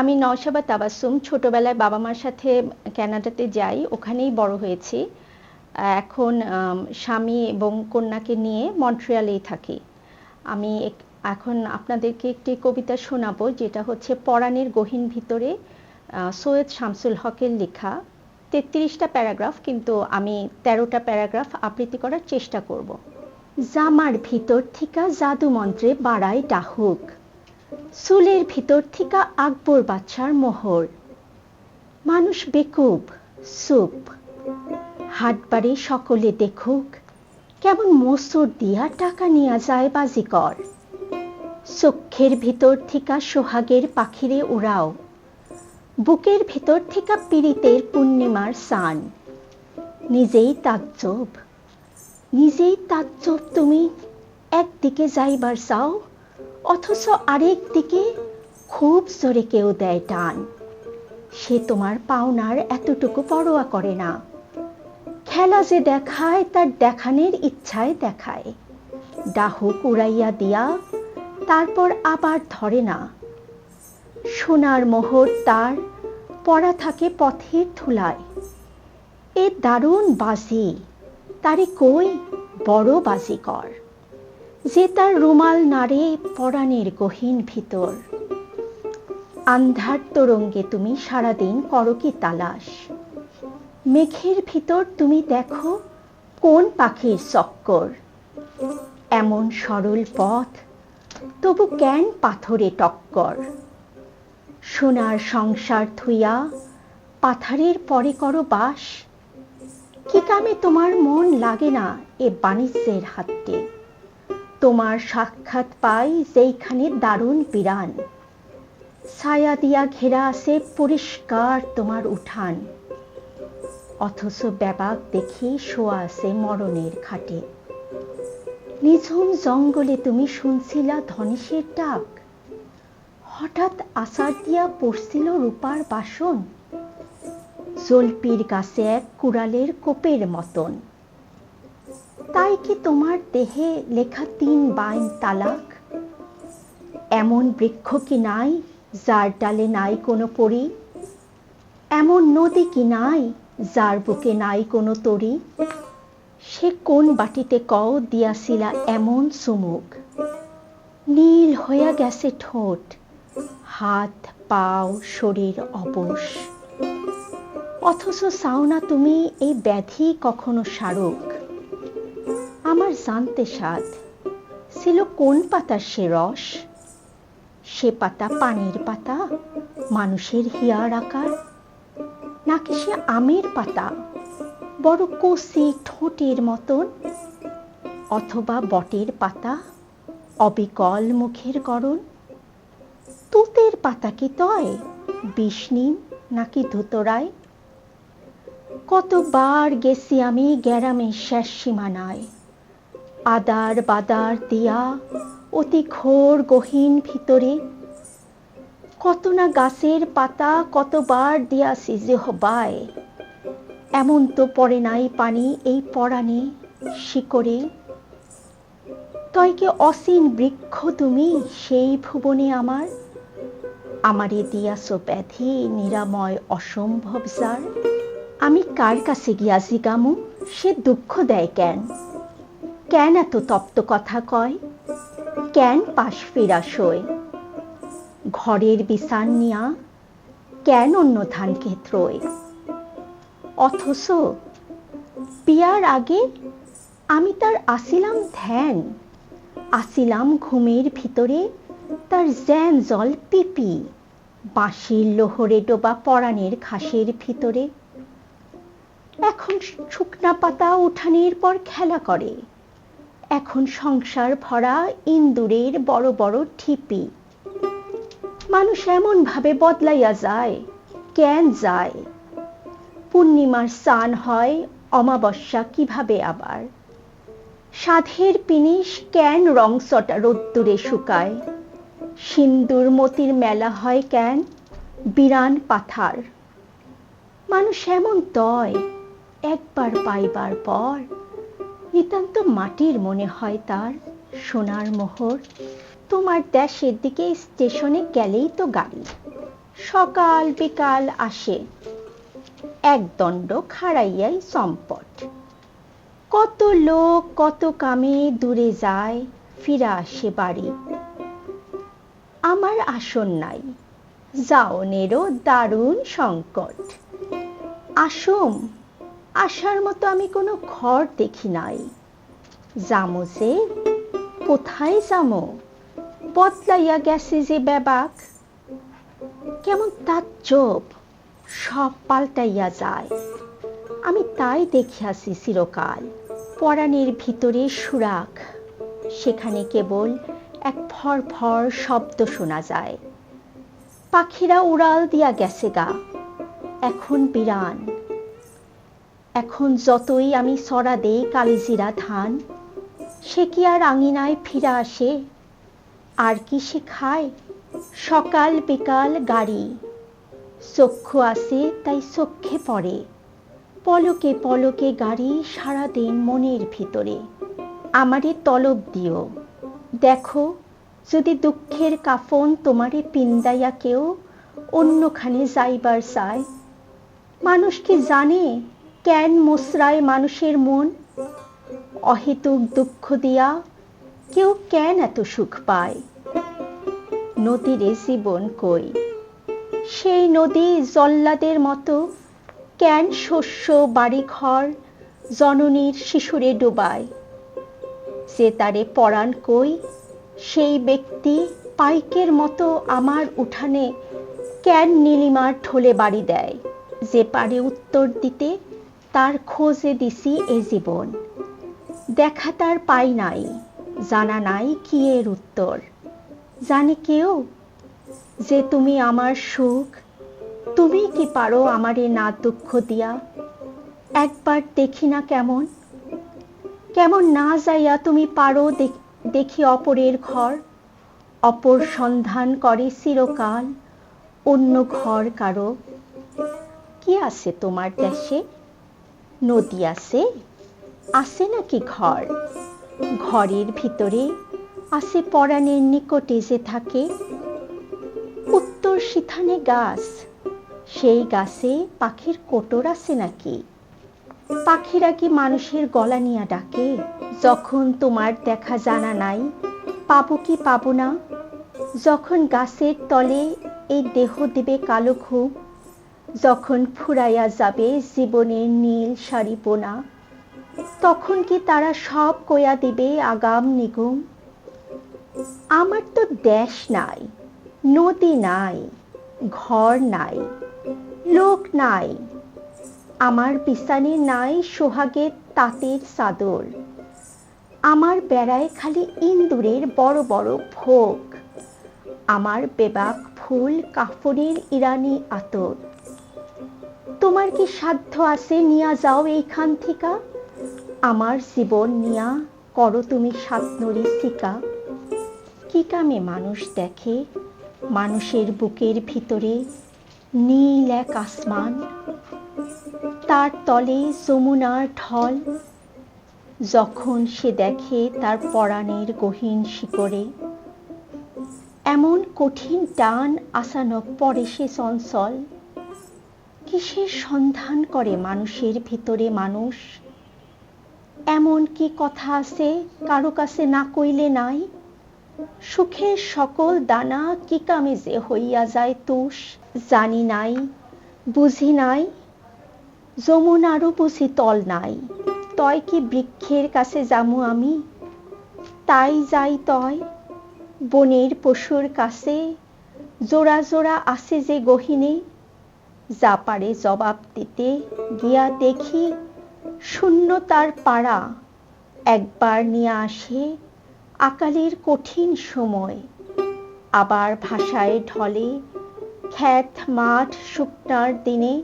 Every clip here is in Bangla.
আমি নওশাবা তাবাসুম ছোটবেলায় বাবা মার সাথে ক্যানাডাতে যাই, ওখানেই বড় হয়েছি। এখন স্বামী এবং কন্যাকে নিয়ে মন্ট্রিয়ালেই থাকি। আমি এখন আপনাদেরকে একটি কবিতা শোনাবো, যেটা হচ্ছে পরাণের গহীন ভিতরে সৈয়দ শামসুল হকের লেখা। তেত্রিশটা প্যারাগ্রাফ, কিন্তু আমি তেরোটা প্যারাগ্রাফ আবৃত্তি করার চেষ্টা করব। জামার ভিতর থিকা জাদু মন্ত্রে বাড়ায় ডাহুক। চুলের ভিতর থিকা আকবর বাচ্চার মোহর। মানুষ বেকুব সুপ হাটবাড়ি সকলে দেখুক, কেমন মোসর দিয়া টাকা নিয়া যায় বাজিকর। চক্ষের ভিতর থিকা সোহাগের পাখিরে উড়াও। বুকের ভিতর থিকা পীড়িতের পূর্ণিমার সান। নিজেই তাজ্জব নিজেই তাজ্জব তুমি, একদিকে যাইবার চাও অথচ আরেক দিকে খুব জোরে কেউ দেয় টান। সে তোমার পাওনার এতটুকু পরোয়া করে না। খেলা যে দেখায়, তার দেখানের ইচ্ছায় দেখায়। ডাহুক উড়াইয়া দিয়া তারপর আবার ধরে না। সোনার মোহর তার পড়া থাকে পথের ধুলায়। এ দারুণ বাজি, তারে কই বড় বাজি কর যে তার রুমাল নাড়ে পরাণের গহীন ভিতর। আন্ধার তরঙ্গে তুমি সারাদিন করো কি তালাশ। মেঘের ভিতর তুমি দেখো কোন পাখির চক্কর। এমন সরল পথ, তবু কেন পাথরে টক্কর? সোনার সংসার থুইয়া পাথারের পরে করো বাস। কি কামে তোমার মন লাগে না এ বাণিজ্যের হাতে তোমার সাক্ষাৎ পাই যেইখানে দারুণ বিরান ছায়া দিয়া ঘেরা আছে পরিষ্কার তোমার উঠান। অথচ ব্যাবাক দেখি শোয়া আছে মরণের খাটে। নিঝুম জঙ্গলে তুমি শুনছিলা ধনেশের ডাক। হঠাৎ আসার দিয়া পড়ছিল রূপার বাসন। জলপির গাছে এক কুড়ালের কোপের মতন। তাই কি তোমার দেহে লেখা তিন বাইন তালাক? এমন বৃক্ষ কি নাই যার ডালে নাই কোনো পরি? এমন নদী কি নাই যার বুকে নাই কোনো তরি? সে কোন বাটিতে কও দিয়াছিলা এমন চুমুক নীল হইয়া গেছে ঠোঁট, হাত, পাও, শরীর অবশ। অথচ চাও না তুমি এই ব্যাধি কখনো সারুক? জানতে সাধ ছিল কোন পাতার সে রস? সে পাতা পানির পাতা, মানুষের হিয়ার আকার? নাকি সে আমের পাতা, বড় কষি ঠোঁটের মতন? অথবা বটের পাতা, অবিকল মুখের করণ তুতের পাতা কি তয় বিষ্ণিম নাকি ধুতরায়? কতবার গেছি আমি গ্যারামের শেষ সীমানায়। আদার বাদার দিয়া অতি ঘোর গহীন ভিতরে। কত না গাছের পাতা কতবার দিয়াছি যে হবায় এমন তো পড়ে নাই পানি এই পরাণে শিকরে তয়কে অসীন বৃক্ষ তুমি সেই ভুবনে আমার? আমারে দিয়াছ ব্যাধি নিরাময় অসম্ভব যার। আমি কার কাছে গিয়া জিগামু, সে দুঃখ দেয় কেন? কেন এত তপ্ত কথা কয়? কেন পাশ ফেরা শোয় ঘরের বিছান নিয়া কেন অন্য ধান ক্ষেত্রয় অথচ বিয়ার আগে আমি তার আসিলাম ধ্যান, আসিলাম ঘুমের ভিতরে তার জ্যান জল পিপি, বাঁশির লোহরে ডোবা পরাণের ঘাসের ভিতরে। এখন শুকনা পাতা উঠানের পর খেলা করে। এখন সংসার ভরা ইন্দুরের বড় বড় ঠিপি। মানুষ এমন ভাবে বদলাইয়া যায় কেন যায়। পূর্ণিমার স্নান হয় অমাবস্যা কীভাবে আবার? সাধের পিনিস কেন রংসটা রোদ্দুরে শুকায়? সিন্দুর মতির মেলা হয় কেন বিরান পাথার? মানুষ এমন তয়, একবার পাইবার পর নিতান্ত মাটির মনে হয় তার। সোনার মোহর, তোমার দেশের দিকে স্টেশনে গেলেই তো গাড়ি। সকাল বিকাল আসে একদণ্ড খাড়াইয়াই সম্পট কত লোক কত কামে দূরে যায়, ফিরে আসে বাড়ি। আমার আসন নাই যাওনেরও দারুণ সংকট। আসুম আসার মতো আমি কোনো ঘর দেখি নাই। জামো যে, কোথায় যামো? বদলাইয়া গেছে যে ব্যাবাক কেমন তাজ্জব, সব পাল্টাইয়া যায়। আমি তাই দেখিয়াছি চিরকাল, পরাণের ভিতরে সুরাগ সেখানে কেবল এক ফর ফর শব্দ শোনা যায়। পাখিরা উড়াল দিয়া গেছে গা। এখন বিরান এখন যতই আমি সরা দেই কালিজিরা ধান, সে কি আর আঙিনায় ফিরা আসে? আর কি সে খায়? সকাল বিকাল গাড়ি। চক্ষু আসে তাই চক্ষে পড়ে। পলকে পলকে গাড়ি সারাদিন মনের ভিতরে। আমারে তলব দিও। দেখো, যদি দুঃখের কাফন তোমারে পিন্দাইয়া কেউ অন্যখানে যাইবার চায়, মানুষ কি জানে? কেন মোসরায় মানুষের মন? অহেতুক দুঃখ দিয়া কেউ কেন এত সুখ পায়? নদীরে জীবন কই? সেই নদী জল্লাদের মতো কেন শস্য, বাড়িঘর, জননীর শিশুরে ডুবায়? যে তারে পরাণ কই, সেই ব্যক্তি পাইকের মতো আমার উঠানে কেন নীলিমার ঠোলে বাড়ি দেয়? যে পারে উত্তর দিতে তার খোঁজে দিছি এ জীবন। দেখা তার পাই নাই, জানা নাই কি এর উত্তর। জানে কেউ যে তুমি আমার সুখ, তুমি কি পারো আমারে না দুঃখ দিয়া? একবার দেখি না কেমন কেমন না যাইয়া তুমি পারো দেখি অপরের ঘর। অপর সন্ধান করে চিরকাল, অন্য ঘর কারও। কি আছে তোমার দেশে? নদী আছে আছে নাকি ঘর? ঘরের ভিতরে আছে পরাণের নিকটে যে থাকে। উত্তর সিথানে গাছ, সেই গাছে পাখির কোটর আছে নাকি? পাখিরা কি মানুষের গলা নিয়ে ডাকে? যখন তোমার দেখা জানা নাই, পাবো কি পাবো না? যখন গাছের তলে এই দেহ দেবে কালো ঘুম যখন ফুরাইয়া যাবে জীবনের নীল শাড়ি পোনা তখন কি তারা সব কয়া দিবে আগাম নিগুম? আমার তো দেশ নাই, নদী নাই, ঘর নাই, লোক নাই, আমার বিছানে নাই সোহাগের তাঁতের চাদর, আমার বেড়ায় খালি ইন্দুরের বড় বড় ভোগ, আমার বেবাক ফুল কাফনের ইরানি আতর। তোমার কি সাধ্য আছে নিয়া যাও এইখান থেকে? আমার জীবন নিয়া করো তুমি সাতনরি শিকা কি কামে মানুষ দেখে? মানুষের বুকের ভিতরে নীল এক আসমান। তার তলে যমুনার ঢল। যখন সে দেখে তার পরাণের গহীন শিকড়ে, এমন কঠিন টান আসানক পরে সে চঞ্চল। কিসের সন্ধান করে মানুষের ভিতরে মানুষ? এমন কি কথা আছে কারও কাছে না কইলে নাই? সুখের সকল দানা কি কামে যে হইয়া যায় তুষ? জানি নাই, বুঝি নাই, যমুনারও বুঝি তল নাই। তয় কি বৃক্ষের কাছে যামু আমি? তাই যাই তয়, বনের পশুর কাছে। জোড়া জোড়া আছে যে গহিনে যা পারে জবাব দিতে গিয়া দেখি শূন্য তার পাড়া একবার নিয়ে আসে আকালের কঠিন সময়। আবার ভাষায় ঢলে, খ্যাত মাঠ শুকনার দিনে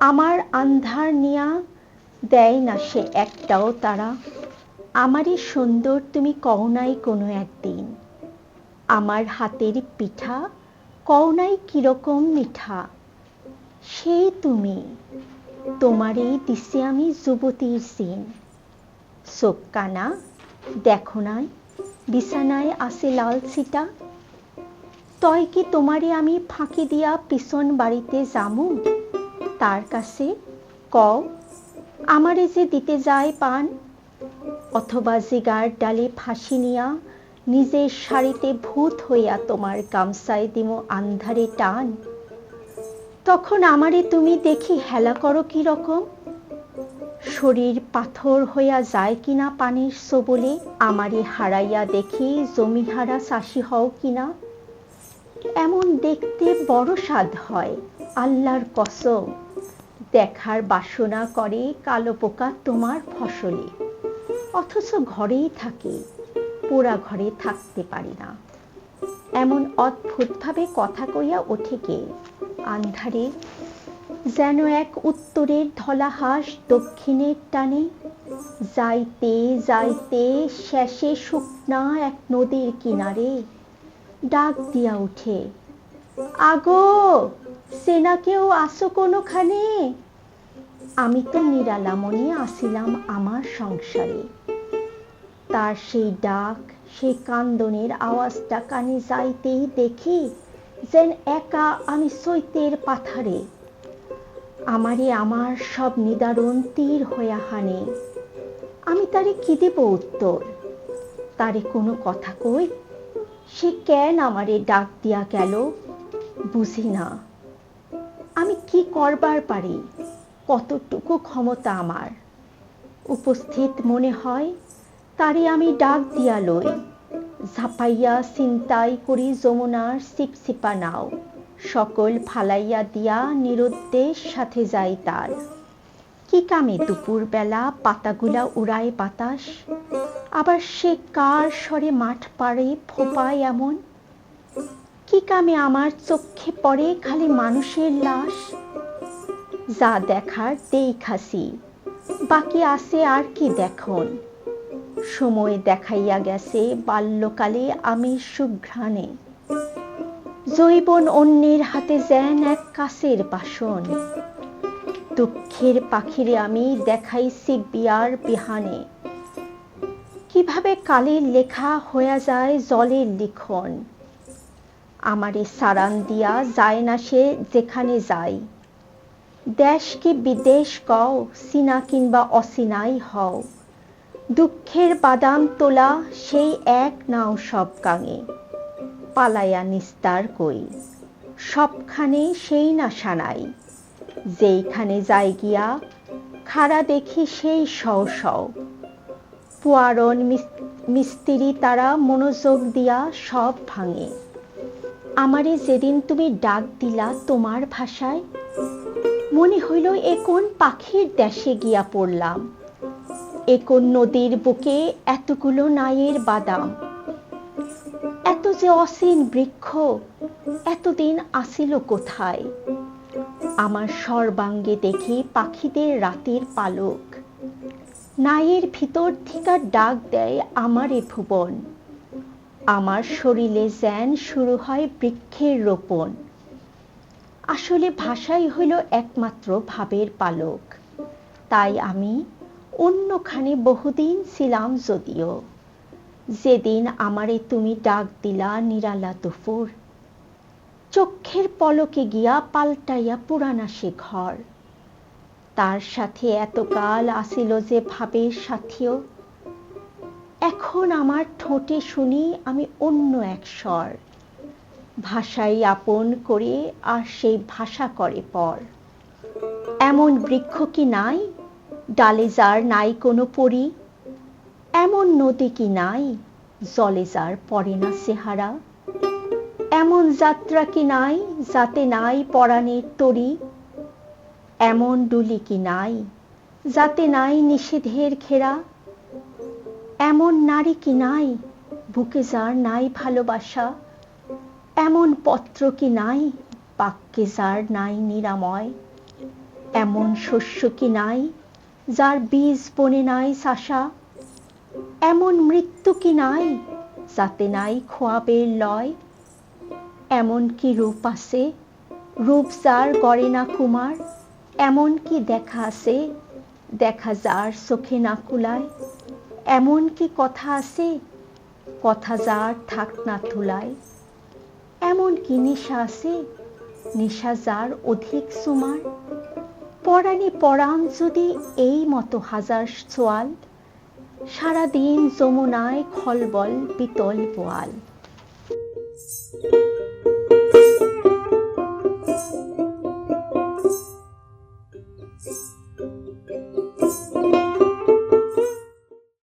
আমার আন্ধার নিয়া দেয় না সে একটাও তারা। আমারই সুন্দর তুমি কও নাই কোনো একদিন। আমার হাতের পিঠা কও নাই কীরকম মিঠা। সেই তুমি। তোমারই দিছে আমি যুবতীর সিন। চোখ কানা, দেখো নাই বিছানায় আসে লাল ছিটা তয় কি তোমারে আমি ফাঁকি দিয়া পিছন বাড়িতে যামু? তার কাছে কও আমারে যে দিতে যায় পান। অথবা জিগার ডালে ফাঁসি নিয়া নিজের শাড়িতে ভূত হইয়া তোমার গামসায় দিমো আন্ধারে টান। তখন আমারে তুমি দেখি হেলা করো কি রকম? শরীর পাথর হইয়া যায় কিনা পানির সবলে, আমারে হারাইয়া দেখি জমিহারা চাষি হও কিনা? এমন দেখতে বড় স্বাদ হয়, আল্লাহর কসম। দেখার বাসনা করে কালো পোকা তোমার ফসলে। অথচ ঘরেই থাকে, পোড়া ঘরে থাকতে পারি না। এমন অদ্ভুতভাবে কথা কইয়া ওঠে কে? আন্ধারে, যেন এক উত্তরের ধলা হাঁস দক্ষিণের টানে, যাইতে যাইতে শেষে শুকনা এক নদীর কিনারে ডাক দিয়া উঠে আগো সেনা কেউ আসো কোনোখানে? আমি তো নিরালামণি আসিলাম আমার সংসারে। তার সেই ডাক, সেই কান্দনের আওয়াজটা কানে যাইতেই দেখি যেন একা আমি সৈতের পাথারে। আমারে আমার সব নিদারুণ তীর হইয়া হানে। আমি তারে কি দেব উত্তর? তারে কোনো কথা কই? সে কেন আমারে ডাক দিয়া গেল? বুঝি না। আমি কি করবার পারি? কতটুকু ক্ষমতা আমার? উপস্থিত মনে হয় তারে আমি ডাক দিয়া লই। ঝাপাইয়া চিন্তাই করি যমুনার সিপসিপা নাও। সকল ফালাইয়া দিয়া নিরুদ্দেশ সাথে যাই তার। কি কামে দুপুর বেলা পাতাগুলা উড়ায় বাতাস? আবার সে কার স্বরে মাঠ পাড়ে ফোপায় এমন? কি কামে আমার চোখে পড়ে খালি মানুষের লাশ? যা দেখার দেই খাসি, বাকি আছে আর কি দেখুন? সময় দেখাইয়া গেছে বাল্যকালে আমি সুঘ্রাণে। জৈবন অন্যের হাতে যেন এক কাছের বাসন। দুঃখের পাখিরে আমি দেখাইছি বিয়ার বিহানে। কীভাবে কালের লেখা হয়ে যায় জলের লিখন। আমারে সারান দিয়া যায় না সে যেখানে যায়। দেশ কি বিদেশ কও, সিনা কিংবা অসিনাই হও। দুঃখের বাদাম তোলা সেই এক নাও সব গাঙে পালায়া নিস্তার কই। সবখানে সেই না সানাই যেইখানে যাই গিয়া, খাড়া দেখি সেই সও পুয়ারন মিস্ত্রি তারা মনোযোগ দিয়া সব ভাঙে। আমারে যেদিন তুমি ডাক দিলা তোমার ভাষায়, মনে হইল এ কোন পাখির দেশে গিয়া পড়লাম। এ কোন নদীর বুকে এতগুলো নায়ের বাদাম। এত যে অসীম বৃক্ষ, এতদিন আসিল কোথায়? আমার সর্বাঙ্গে দেখি পাখিদের রাতের পালক। নায়ের ভিতর থেকে ডাক দেয় আমার এ ভুবন। আমার শরীরে জ্যান শুরু হয় বৃক্ষের রোপণ। আসলে ভাষাই হইল একমাত্র ভাবের পালক। তাই আমি অন্যখানে বহুদিন ছিলাম যদিও। যেদিন আমারে তুমি ডাক দিলা নিরালা দুপুর। চক্ষের পলকে গিয়া পাল্টাইয়া পুরানা সে ঘর। তার সাথে এতকাল আসিল যে ভাবের সাথীও। এখন আমার ঠোঁটে শুনি আমি অন্য এক স্বর। ভাষাই আপন করে আর সেই ভাষা করে পর। এমন বৃক্ষ কি নাই? ডালে যার নাই কোনো পরি, এমন নদী কি নাই? জলে যার পড়ে না চেহারা, এমন যাত্রা কি নাই যাতে নাই পরাণের তরি? এমন ডুলি কি নাই যাতে নাই নিষেধের ঘেরা? এমন নারী কি নাই বুকে যার নাই ভালোবাসা? এমন পত্র কি নাই বাক্যে যার নাই নিরাময়? এমন শস্য কি নাই যার বীজ বনে নাই শাসা এমন মৃত্যু কি নাই যাতে নাই খোয়াবের লয়? এমন কি রূপ আছে রূপ যার গড়ে না কুমার এমন কি দেখা আছে, দেখা যার চোখে না কুলায়? এমন কি কথা আছে, কথা যার থাক না তুলায় এমন কি নেশা আছে, নেশা যার অধিক সুমার পরাণে পরাণ যদি এই মতো হাজার সোয়াল সারাদিন যমুনায় খলবল পিতল বোয়াল।